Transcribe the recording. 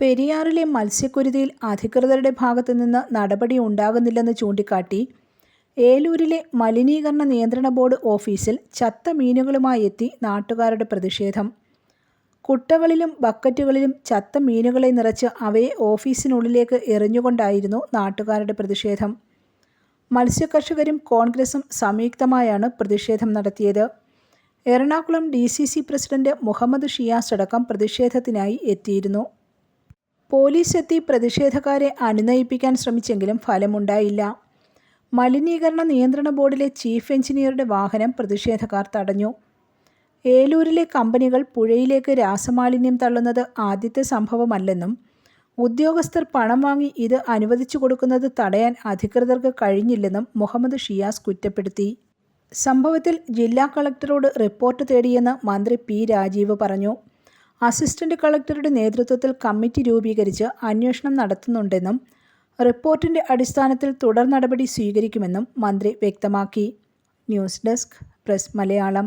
പെരിയാറിലെ മത്സ്യക്കുരുതിയിൽ അധികൃതരുടെ ഭാഗത്തുനിന്ന് നടപടി ഉണ്ടാകുന്നില്ലെന്ന് ചൂണ്ടിക്കാട്ടി ഏലൂരിലെ മലിനീകരണ നിയന്ത്രണ ബോർഡ് ഓഫീസിൽ ചത്ത മീനുകളുമായി എത്തി നാട്ടുകാരുടെ പ്രതിഷേധം. കുട്ടകളിലും ബക്കറ്റുകളിലും ചത്ത മീനുകളെ നിറച്ച് അവയെ ഓഫീസിനുള്ളിലേക്ക് എറിഞ്ഞുകൊണ്ടായിരുന്നു നാട്ടുകാരുടെ പ്രതിഷേധം. മത്സ്യകർഷകരും കോൺഗ്രസും സംയുക്തമായാണ് പ്രതിഷേധം നടത്തിയത്. എറണാകുളം ഡി പ്രസിഡന്റ് മുഹമ്മദ് ഷിയാസ് അടക്കം പ്രതിഷേധത്തിനായി എത്തിയിരുന്നു. പോലീസ് എത്തി പ്രതിഷേധക്കാരെ അനുനയിപ്പിക്കാൻ ശ്രമിച്ചെങ്കിലും ഫലമുണ്ടായില്ല. മലിനീകരണ നിയന്ത്രണ ബോർഡിലെ ചീഫ് എഞ്ചിനീയറുടെ വാഹനം പ്രതിഷേധക്കാർ തടഞ്ഞു. ഏലൂരിലെ കമ്പനികൾ പുഴയിലേക്ക് രാസമാലിന്യം തള്ളുന്നത് ആദ്യത്തെ സംഭവമല്ലെന്നും ഉദ്യോഗസ്ഥർ പണം വാങ്ങി ഇത് അനുവദിച്ചു കൊടുക്കുന്നത് തടയാൻ അധികൃതർക്ക് കഴിഞ്ഞില്ലെന്നും മുഹമ്മദ് ഷിയാസ് കുറ്റപ്പെടുത്തി. സംഭവത്തിൽ ജില്ലാ കളക്ടറോട് റിപ്പോർട്ട് തേടിയെന്ന് മന്ത്രി പി രാജീവ് പറഞ്ഞു. അസിസ്റ്റന്റ് കളക്ടറുടെ നേതൃത്വത്തിൽ കമ്മിറ്റി രൂപീകരിച്ച് അന്വേഷണം നടത്തുന്നുണ്ടെന്നും റിപ്പോർട്ടിന്റെ അടിസ്ഥാനത്തിൽ തുടർ നടപടി സ്വീകരിക്കുമെന്നും മന്ത്രി വ്യക്തമാക്കി. News desk press Malayalam.